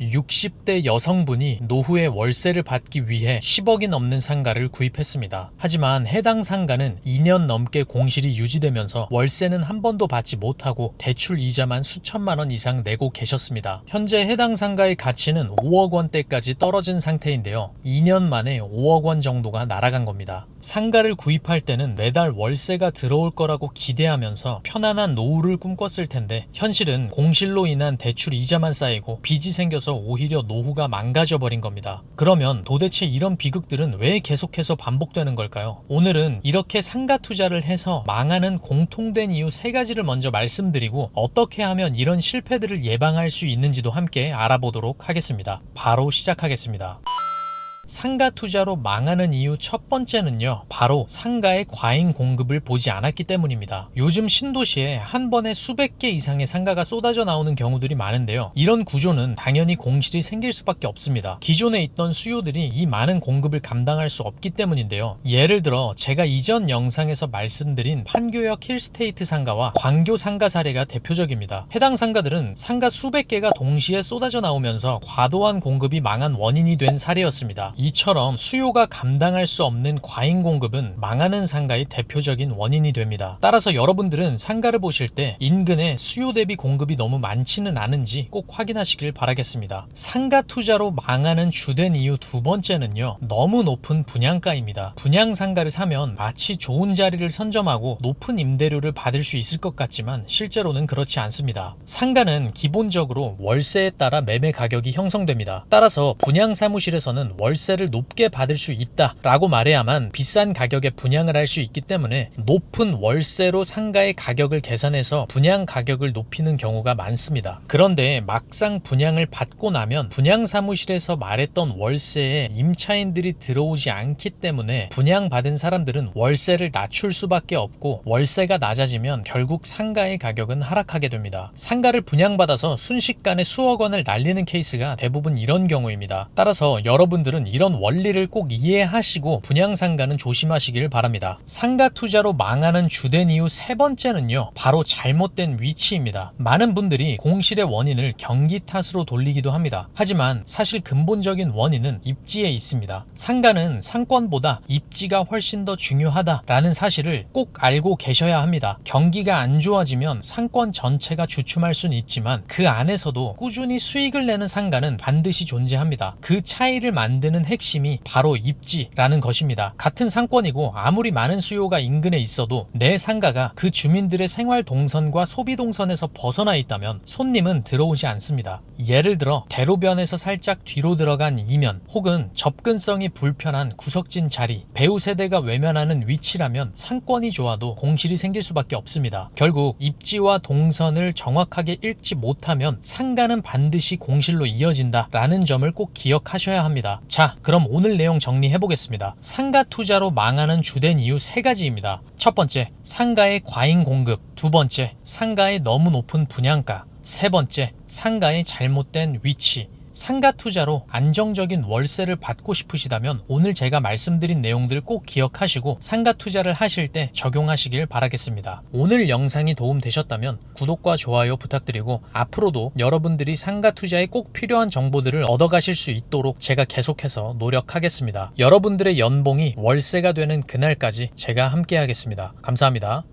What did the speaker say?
60대 여성분이 노후에 월세를 받기 위해 10억이 넘는 상가를 구입했습니다. 하지만 해당 상가는 2년 넘게 공실이 유지되면서 월세는 한 번도 받지 못하고 대출 이자만 수천만 원 이상 내고 계셨습니다. 현재 해당 상가의 가치는 5억 원대까지 떨어진 상태인데요. 2년 만에 5억 원 정도가 날아간 겁니다. 상가를 구입할 때는 매달 월세가 들어올 거라고 기대하면서 편안한 노후를 꿈꿨을 텐데 현실은 공실로 인한 대출 이자만 쌓이고 빚이 생겨서 오히려 노후가 망가져 버린 겁니다. 그러면 도대체 이런 비극들은 왜 계속해서 반복되는 걸까요? 오늘은 이렇게 상가 투자를 해서 망하는 공통된 이유 세 가지를 먼저 말씀드리고 어떻게 하면 이런 실패들을 예방할 수 있는지도 함께 알아보도록 하겠습니다. 바로 시작하겠습니다. 상가 투자로 망하는 이유 첫 번째는요, 바로 상가의 과잉 공급을 보지 않았기 때문입니다. 요즘 신도시에 한 번에 수백 개 이상의 상가가 쏟아져 나오는 경우들이 많은데요. 이런 구조는 당연히 공실이 생길 수밖에 없습니다. 기존에 있던 수요들이 이 많은 공급을 감당할 수 없기 때문인데요. 예를 들어 제가 이전 영상에서 말씀드린 판교역 힐스테이트 상가와 광교 상가 사례가 대표적입니다. 해당 상가들은 상가 수백 개가 동시에 쏟아져 나오면서 과도한 공급이 망한 원인이 된 사례였습니다. 이처럼 수요가 감당할 수 없는 과잉 공급은 망하는 상가의 대표적인 원인이 됩니다. 따라서 여러분들은 상가를 보실 때 인근에 수요 대비 공급이 너무 많지는 않은지 꼭 확인하시길 바라겠습니다. 상가 투자로 망하는 주된 이유 두 번째는요. 너무 높은 분양가입니다. 분양 상가를 사면 마치 좋은 자리를 선점하고 높은 임대료를 받을 수 있을 것 같지만 실제로는 그렇지 않습니다. 상가는 기본적으로 월세에 따라 매매 가격이 형성됩니다. 따라서 분양 사무실에서는 월세 를 높게 받을 수 있다라고 말해야만 비싼 가격에 분양을 할 수 있기 때문에 높은 월세로 상가의 가격을 계산해서 분양 가격을 높이는 경우가 많습니다. 그런데 막상 분양을 받고 나면 분양 사무실에서 말했던 월세에 임차인들이 들어오지 않기 때문에 분양받은 사람들은 월세를 낮출 수밖에 없고 월세가 낮아지면 결국 상가의 가격은 하락하게 됩니다. 상가를 분양받아서 순식간에 수억 원을 날리는 케이스가 대부분 이런 경우입니다. 따라서 여러분들은 이런 원리를 꼭 이해하시고 분양 상가는 조심하시길 바랍니다. 상가 투자로 망하는 주된 이유 세 번째는요. 바로 잘못된 위치입니다. 많은 분들이 공실의 원인을 경기 탓으로 돌리기도 합니다. 하지만 사실 근본적인 원인은 입지에 있습니다. 상가는 상권보다 입지가 훨씬 더 중요하다라는 사실을 꼭 알고 계셔야 합니다. 경기가 안 좋아지면 상권 전체가 주춤할 수는 있지만 그 안에서도 꾸준히 수익을 내는 상가는 반드시 존재합니다. 그 차이를 만드는 핵심이 바로 입지라는 것입니다. 같은 상권이고 아무리 많은 수요가 인근에 있어도 내 상가가 그 주민들의 생활 동선과 소비 동선에서 벗어나 있다면 손님은 들어오지 않습니다. 예를 들어 대로변에서 살짝 뒤로 들어간 이면 혹은 접근성이 불편한 구석진 자리, 배우 세대가 외면하는 위치라면 상권이 좋아도 공실이 생길 수밖에 없습니다. 결국 입지와 동선을 정확하게 읽지 못하면 상가는 반드시 공실로 이어진다라는 점을 꼭 기억하셔야 합니다. 자, 그럼 오늘 내용 정리해 보겠습니다. 상가 투자로 망하는 주된 이유 세 가지입니다. 첫 번째, 상가의 과잉 공급. 두 번째, 상가의 너무 높은 분양가. 세 번째, 상가의 잘못된 위치. 상가 투자로 안정적인 월세를 받고 싶으시다면 오늘 제가 말씀드린 내용들 꼭 기억하시고 상가 투자를 하실 때 적용하시길 바라겠습니다. 오늘 영상이 도움되셨다면 구독과 좋아요 부탁드리고 앞으로도 여러분들이 상가 투자에 꼭 필요한 정보들을 얻어가실 수 있도록 제가 계속해서 노력하겠습니다. 여러분들의 연봉이 월세가 되는 그날까지 제가 함께 하겠습니다. 감사합니다.